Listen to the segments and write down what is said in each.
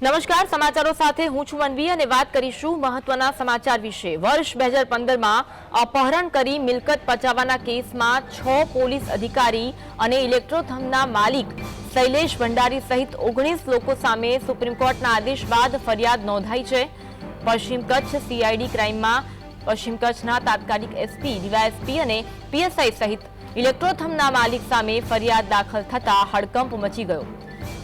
નમસ્કાર, સમાચારો સાથે હું છું મનવી અને વાત કરીશું મહત્વના સમાચાર વિશે. વર્ષ બે હજાર પંદરમાં અપહરણ કરી મિલકત પચાવવાના કેસમાં છ પોલીસ અધિકારી અને ઇલેક્ટ્રોથમના માલિક શૈલેષ ભંડારી સહિત ઓગણીસ લોકો સામે સુપ્રીમ કોર્ટના આદેશ બાદ ફરિયાદ નોંધાઈ છે. પશ્ચિમ કચ્છ સીઆઈડી ક્રાઇમમાં પશ્ચિમ કચ્છના તાત્કાલિક એસપી ડીવાયએસપી અને પીએસઆઈ સહિત ઇલેક્ટ્રોથમના માલિક સામે ફરિયાદ દાખલ થતા હડકંપ મચી ગયો.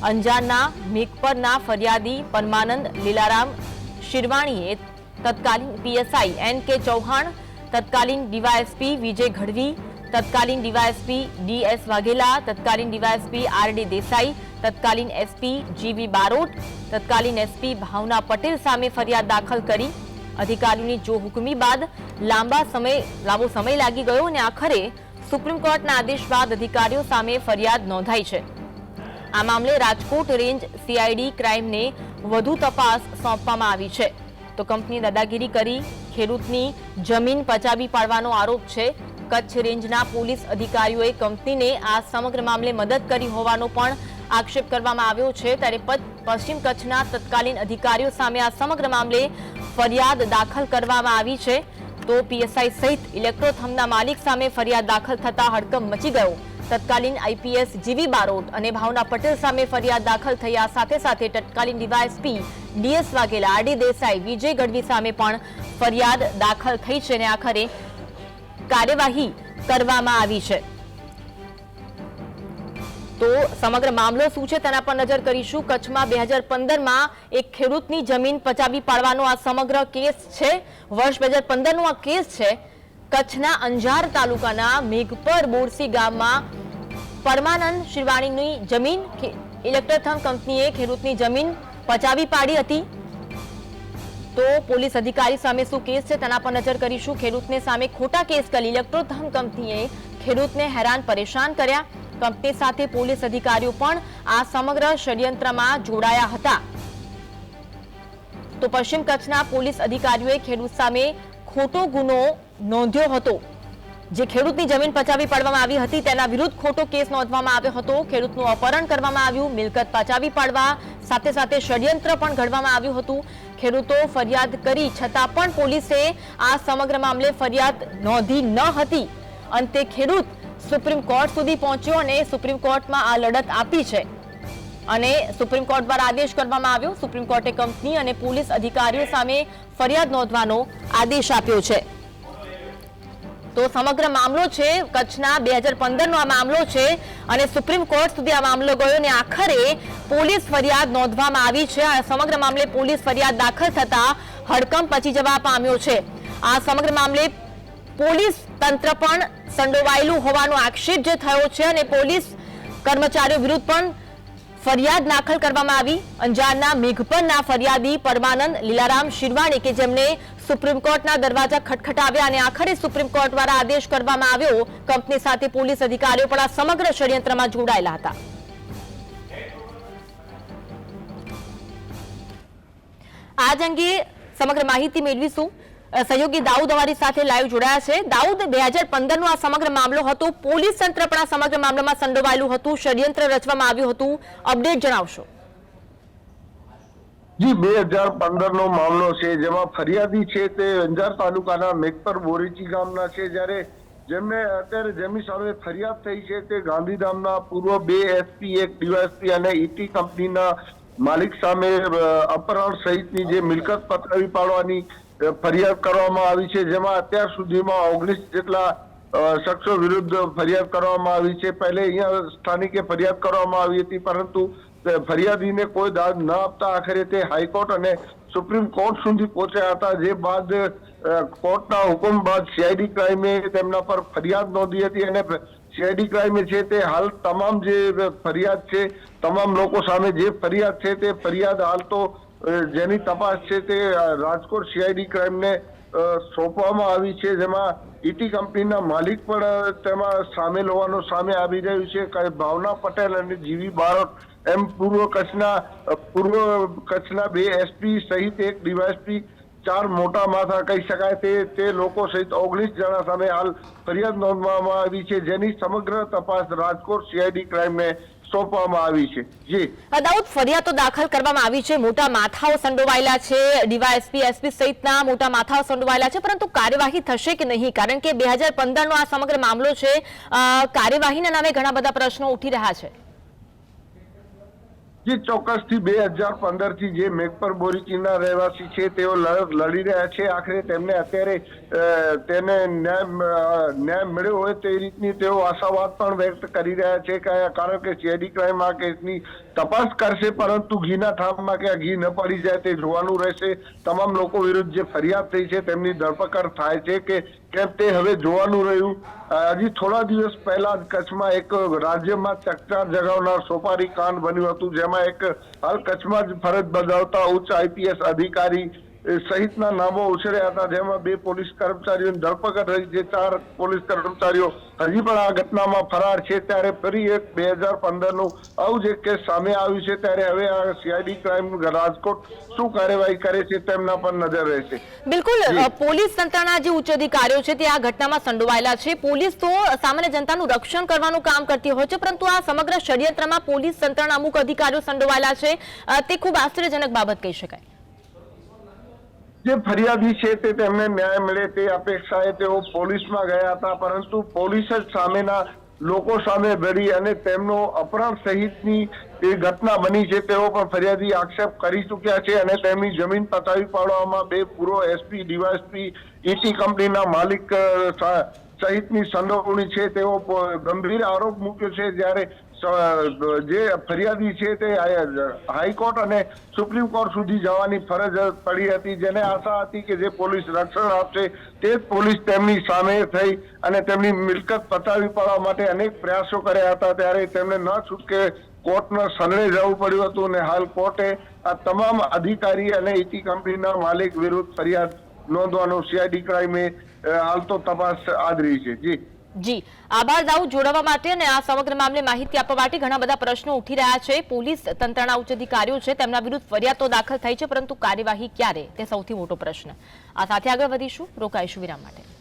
અંજારના મીકપરના ફરિયાદી પરમાનંદ લીલારામ શિરવાણીએ તત્કાલીન પીએસઆઈ એન કે ચૌહાણ, તત્કાલીન ડીવાયએસપી વિજય ગઢવી તત્કાલીન ડીવાયએસપી ડીએસ વાઘેલા, તત્કાલીન ડીવાયએસપી આર ડી દેસાઈ, તત્કાલીન એસપી જીવી બારોટ, તત્કાલીન એસપી ભાવના પટેલ સામે ફરિયાદ દાખલ કરી. અધિકારીઓની જો હુકમી બાદ લાંબા સમય, લાંબો સમય લાગી ગયો અને આખરે સુપ્રીમ કોર્ટના આદેશ બાદ અધિકારીઓ સામે ફરિયાદ નોંધાઈ છે. આ મામલે રાજકોટ રેન્જ સીઆઈડી ક્રાઇમને વધુ તપાસ સોંપવામાં આવી છે. તો કંપની દાદાગીરી કરી, ખેડૂતની જમીન પચાવી પાડવાનો આરોપ છે. કચ્છ રેન્જના પોલીસ અધિકારીઓએ કંપનીને આ સમગ્ર મામલે મદદ કરી હોવાનો પણ આક્ષેપ કરવામાં આવ્યો છે. ત્યારે પશ્ચિમ કચ્છના તત્કાલીન અધિકારીઓ સામે આ સમગ્ર મામલે ફરિયાદ દાખલ કરવામાં આવી છે. તો પીએસઆઈ સહિત ઇલેક્ટ્રોથમના માલિક સામે ફરિયાદ દાખલ થતા હડકંપ મચી ગયો. તત્કાલીન આઈપીએસ જીવી બારોટ અને ભાવના પટેલ સામે ફરિયાદ દાખલ થયા. સાથે સાથે તત્કાલીન DYSP DS Vaghela, RD Desai, Vijay Gadhvi સામે પણ ફરિયાદ દાખલ થઈ છે અને આખરે કાર્યવાહી કરવામાં આવી છે. તો સમગ્ર મામલો શું છે તેના પર નજર કરીશું. કચ્છમાં બે હજાર પંદરમાં એક ખેડૂતની જમીન પચાવી પાડવાનો આ સમગ્ર કેસ છે. વર્ષ બે હજાર પંદરનો આ કેસ છે. કચ્છના અંજાર તાલુકાના મેઘપર બોરસી ગામમાં પરમાનંદ શિવાણીની જમીન ઇલેક્ટ્રોથમ કંપનીએ ખેડૂતની જમીન પચાવી પાડી હતી. તો પોલીસ અધિકારી સામે શું કેસ છે તેના પર નજર કરીશું. ખેડૂતને સામે ખોટા કેસ કરી ઇલેક્ટ્રોથમ કંપનીએ ખેડૂતને હેરાન પરેશાન કર્યા. કંપની સાથે પોલીસ અધિકારીઓ પણ આ સમગ્ર ષડયંત્રમાં જોડાયા હતા. તો પશ્ચિમ કચ્છના પોલીસ અધિકારીઓએ ખેડૂત સામે ખોટો ગુનો નોંધ્યો હતો. જે ખેડૂતની જમીન પચાવી પાડવામાં આવી હતી, તેના વિરુદ્ધ ખોટો કેસ નોંધવામાં આવ્યો હતો. ખેડૂતનું અપહરણ કરવામાં આવ્યું, મિલકત પચાવી પાડવા, સાથે સાથે ષડયંત્ર પણ ઘડવામાં આવ્યું હતું. ખેડૂતો ફરિયાદ કરી, છતાં પણ પોલીસે આ સમગ્ર મામલે ફરિયાદ નોંધી ન હતી. અંતે ખેડૂત સુપ્રીમ કોર્ટ સુધી પહોંચ્યો અને સુપ્રીમ કોર્ટમાં આ લડત આપી છે. અને સુપ્રીમ કોર્ટ દ્વારા આદેશ કરવામાં આવ્યો. સુપ્રીમ કોર્ટે કંપની અને પોલીસ અધિકારીઓ સામે ફરિયાદ નોંધવાનો આદેશ આપ્યો છે. તો સમગ્ર મામલો છે, કચ્છના બે હજાર પંદરનો આ મામલો છે અને સુપ્રીમ કોર્ટ સુધી આ મામલો ગયો અને આખરે પોલીસ ફરિયાદ નોંધવામાં આવી છે. આ સમગ્ર મામલે પોલીસ ફરિયાદ દાખલ થતા હડકંપ પચી જવા પામ્યો છે. આ સમગ્ર મામલે પોલીસ તંત્ર પણ સંડોવાયેલું હોવાનો આક્ષેપ જે થયો છે અને પોલીસ કર્મચારીઓ વિરુદ્ધ પણ ફરિયાદ દાખલ કરવામાં આવી. અંજારના મેઘપરના ફરિયાદી પરમાનંદ લીલારામ શિરવાણી કે જેમણે સુપ્રીમ કોર્ટના દરવાજા ખટખટાવ્યા અને આખરે સુપ્રીમ કોર્ટ દ્વારા આદેશ કરવામાં આવ્યો, કંપની સાથે પોલીસ અધિકારીઓ પણ આ સમગ્ર ષડયંત્રમાં જોડાયેલા હતા. આજ અંગે સમગ્ર માહિતી મેળવીશું. સહયોગી દાઉદ અમારી સાથે લાઈવ જોડાયા છે. દાઉદ, બે હજાર પંદરનો આ સમગ્ર મામલો હતો. પોલીસ તંત્ર પણ આ સમગ્ર મામલામાં સંડોવાયેલું હતું. ષડયંત્ર રચવામાં આવ્યું હતું. અપડેટ જણાવશો. જી, બે હજાર પંદર નો મામલો છે. જેમાં ફરિયાદી છે તે અંજાર તાલુકાના મેઘપર બોરીચી ગામના છે. જ્યારે જેમને અત્યારે જેમની સામે ફરિયાદ થઈ છે તે ગાંધીધામના પૂર્વ બે એસપી એક ડીવાયસપી અને ઈટી કંપનીના માલિક સામે અપહરણ સહિતની જે મિલકત પતાવી પાડવાની ફરિયાદ કરવામાં આવી છે, જેમાં અત્યાર સુધીમાં ઓગણીસ જેટલા શખ્સો વિરુદ્ધ ફરિયાદ કરવામાં આવી છે. પહેલે અહીંયા સ્થાનિકે ફરિયાદ કરવામાં આવી હતી, પરંતુ ફરિયાદીને કોઈ દાદ ન આપતા આખરે તે હાઈકોર્ટ અને સુપ્રીમ કોર્ટ સુધી પહોંચ્યા હતા. જે બાદ કોર્ટના હુકમ બાદ સીઆઈડી ક્રાઇમે તેમના પર ફરિયાદ નોંધી હતી અને સીઆઈડી ક્રાઇમે છે તે હાલ તમામ જે ફરિયાદ છે, તમામ લોકો સામે જે ફરિયાદ છે તે ફરિયાદ હાલ તો જેની તપાસ છે તે રાજકોટ સીઆઈડી ક્રાઇમને સોંપવામાં આવી છે, જેમાં ઈટી કંપનીના માલિક પણ તેમાં સામેલ હોવાનો સામે આવી રહ્યું છે. ભાવના પટેલ અને જીવી બારોટ, એમ પૂર્વ કચ્છના પૂર્વ કચ્છના બે એસપી સહિત એક ડીવાયએસપી, ચાર મોટા માથા કહી શકાય તે તે લોકો સહિત ઓગણીસ જણા સામે હાલ ફરિયાદ નોંધવામાં આવી છે. જેની સમગ્ર તપાસ રાજકોટ સીઆઈડી ક્રાઇમને ફરિયાદ દાખલ કરવામાં આવી છે. મોટા માથાઓ સંડોવાયેલા છે. ડીવાયએસપી, એસપી સહિતના મોટા માથાઓ સંડોવાયેલા છે. પરંતુ કાર્યવાહી થશે કે નહીં? કારણ કે બે હજાર પંદરનો આ સમગ્ર મામલો છે. કાર્યવાહીના નામે ઘણા બધા પ્રશ્નો ઉઠી રહ્યા છે. જે ચોક્કસથી બે હજાર પંદરથી જે મેઘપર બોરીચીના રહેવાસી છે, તેઓ લડી રહ્યા છે. આખરે તેમને અત્યારે તેને ન્યાય ન્યાય મળ્યો હોય તે રીતની તેઓ આશાવાદ પણ વ્યક્ત કરી રહ્યા છે કારણ કે શેરી ક્રાઇમ આ કેસની તપાસ કરશે, પરંતુ ઘીના થામમાં કે ઘી ન પડી જાય તે જોવાનું રહેશે. તમામ લોકો વિરુદ્ધ જે ફરિયાદ થઈ છે, તેમની ધરપકડ થાય છે કે કેમ તે હવે જોવાનું રહ્યું. હજી થોડા દિવસ પહેલા કચ્છમાં એક રાજ્યમાં ચકચાર જગાવનાર સોપારી કાંડ બન્યું હતું, જેમાં એક હાલ કચ્છમાં જ ફરજ બજાવતા ઉચ્ચ આઈપીએસ અધિકારી સહિતના નામો ઉછર્યા હતા જેમાં બે પોલીસ કર્મચારીઓની ધરપકડ રહી છે ચાર પોલીસ કર્મચારીઓ હજી પણ આ ઘટનામાં ફરાર છે. ત્યારે ફરી એક બે હજાર પંદરનું આવું જ એક કેસ સામે આવ્યું છે. ત્યારે હવે આ સીઆઈડી ક્રાઇમ રાજકોટ શું કાર્યવાહી કરે છે તેમના પર નજર રહેશે બિલકુલ પોલીસ તંત્રના જે ઉચ્ચ અધિકારીઓ છે તે આ ઘટનામાં સંડોવાયેલા છે. પોલીસ તો સામાન્ય જનતાનું રક્ષણ કરવાનું કામ કરતી હોય છે પરંતુ આ સમગ્ર ષડયંત્રમાં પોલીસ તંત્રના અમુક અધિકારીઓ સંડોવાયેલા છે. તે ખૂબ આશ્ચર્યજનક બાબત કહી શકાય. જે ફરિયાદી છે તે તેમને ન્યાય મળે તે અપેક્ષાએ તેઓ પોલીસમાં ગયા હતા, પરંતુ પોલીસ જ સામેના લોકો સામે ભરી અને તેમનો અપરાધ સહિતની એ ઘટના બની છે. તેઓ પણ ફરિયાદી આક્ષેપ કરી ચૂક્યા છે અને તેમની જમીન પતાવી પાડવામાં બે પૂર્વ એસપી, ડીવાયસપી, ઈટી કંપનીના માલિક સહિતની સંડોવણી છે, તેઓ ગંભીર આરોપ મૂક્યો છે, જ્યારે જે ફરિયાદી છે તે હાઈકોર્ટ અને સુપ્રીમ કોર્ટ સુધી જવાની ફરજ પડી હતી. જેને આશા હતી કે જે પોલીસ રક્ષણ આપશે, તે જ પોલીસ તેમની સામે થઈ અને તેમની મિલકત પતાવી પાડવા માટે અનેક પ્રયાસો કર્યા હતા. ત્યારે તેમને ન છૂટકે કોર્ટના સનડે જવું પડ્યું હતું અને હાલ કોર્ટે આ તમામ અધિકારી અને ઈટી કંપનીના માલિક વિરુદ્ધ ફરિયાદ નોંધવાનો સીઆઈડી ક્રાઇમે હાલ તો તપાસ આદરી છે. જી. જી. આભાર દાઉદ જોડાવા માટે અને આ સમગ્ર મામલે માહિતી આપવા માટે ઘણા બધા પ્રશ્નો ઉઠી રહ્યા છે. પોલીસ તંત્રના ઉચ્ચ અધિકારીઓ છે, તેમના વિરુદ્ધ ફરિયાદો દાખલ થઈ છે, પરંતુ કાર્યવાહી ક્યારે? તે સૌથી મોટો પ્રશ્ન. આ સાથે આગળ વધીશું. રોકાઈશું વિરામ માટે.